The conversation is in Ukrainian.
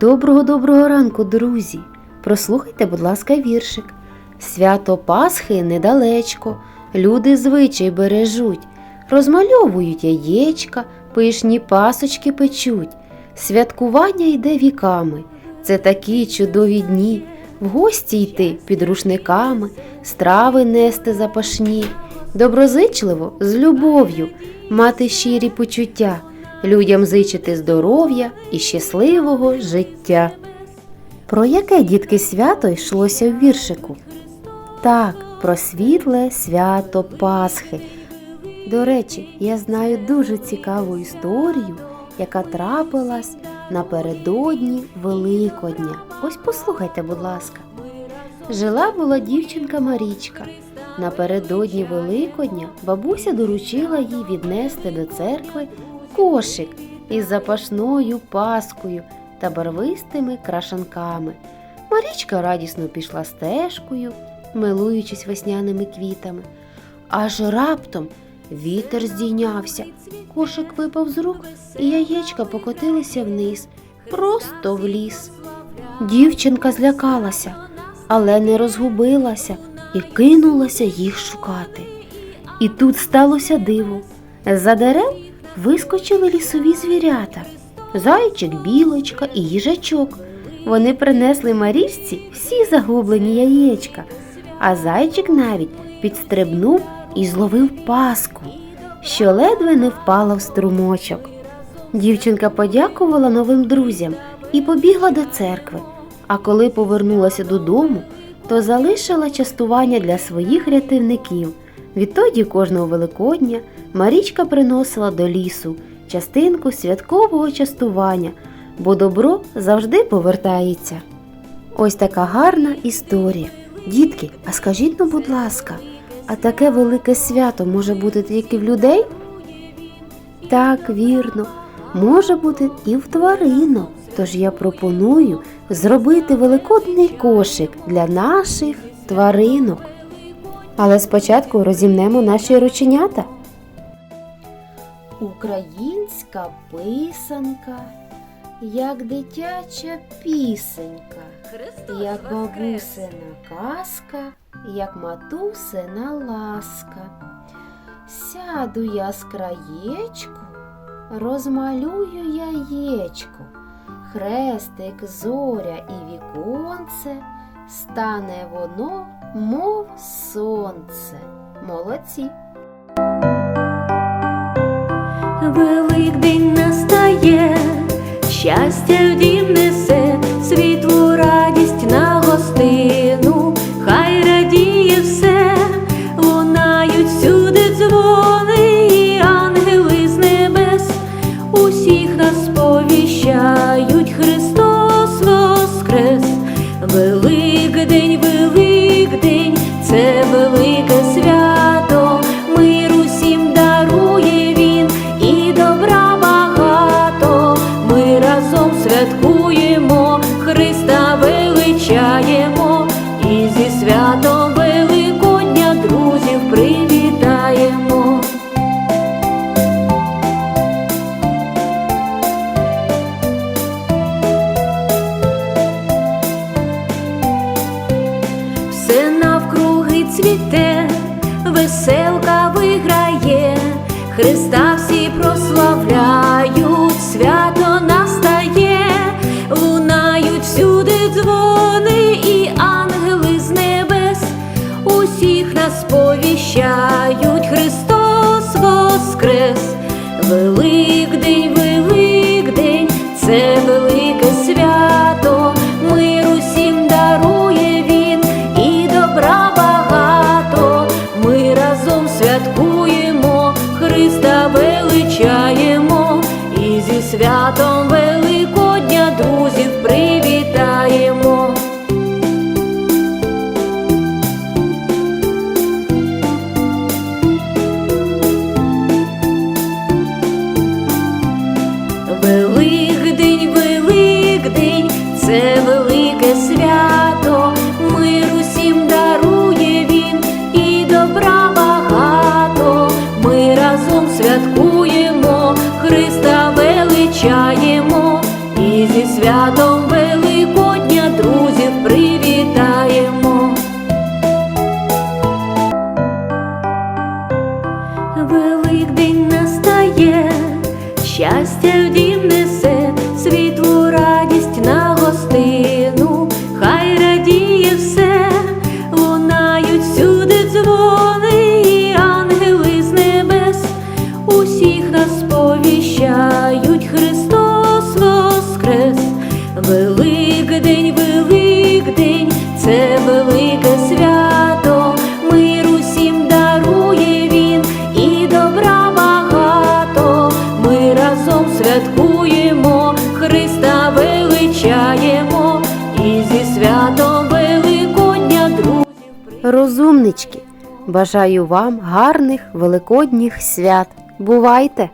Доброго доброго ранку, друзі! Прослухайте, будь ласка, віршик. Свято Пасхи недалечко, люди звичай бережуть, розмальовують яєчка, пишні пасочки печуть. Святкування йде віками. Це такі чудові дні. В гості йти під рушниками, страви нести запашні, доброзичливо, з любов'ю, мати щирі почуття, людям зичити здоров'я і щасливого життя. Про яке дітки свято йшлося в віршику? Так, про світле свято Пасхи. До речі, я знаю дуже цікаву історію, яка трапилась напередодні Великодня. Ось послухайте, будь ласка. Жила була дівчинка Марічка. Напередодні Великодня бабуся доручила їй віднести до церкви кошик із запашною паскою та барвистими крашанками. Марічка радісно пішла стежкою, милуючись весняними квітами. Аж раптом вітер здійнявся, кошик випав з рук, і яєчка покотилися вниз, просто в ліс. Дівчинка злякалася, але не розгубилася і кинулася їх шукати. І тут сталося диво. З-за дерев вискочили лісові звірята зайчик, білочка і їжачок. Вони принесли Марічці всі загублені яєчка, а зайчик навіть підстрибнув і зловив паску, що ледве не впала в струмочок. Дівчинка подякувала новим друзям і побігла до церкви. А коли повернулася додому, то залишила частування для своїх рятівників. Відтоді кожного Великодня Марічка приносила до лісу частинку святкового частування, бо добро завжди повертається. Ось така гарна історія. Дітки, а скажіть ну, будь ласка, а таке велике свято може бути тільки в людей? Так, вірно, може бути і в тваринок. Тож я пропоную зробити великодний кошик для наших тваринок. Але спочатку розімнемо наші рученята. Українська писанка, як дитяча пісенька, як бабусина казка, як матусина ласка. Сяду я з краєчку, розмалюю яєчко, хрестик, зоря і віконце, стане воно, мов сонце. Молодці! Великдень настає, щастя в дім несе, світлу радість на гостину, хай радіє все, лунають всюди святкуємо, Христа величаємо, і зі святом Великодня друзів привітаємо. все навкруги цвіте, веселка виграє, Христа всі прославляють, повіщають, Христос воскрес, Великдень, Великдень, це велике свято, мир усім дарує він і добра багато. Ми разом святкуємо, Христа величаємо, і зі святом щастя в дім несе. розумнички! Бажаю вам гарних великодніх свят! Бувайте!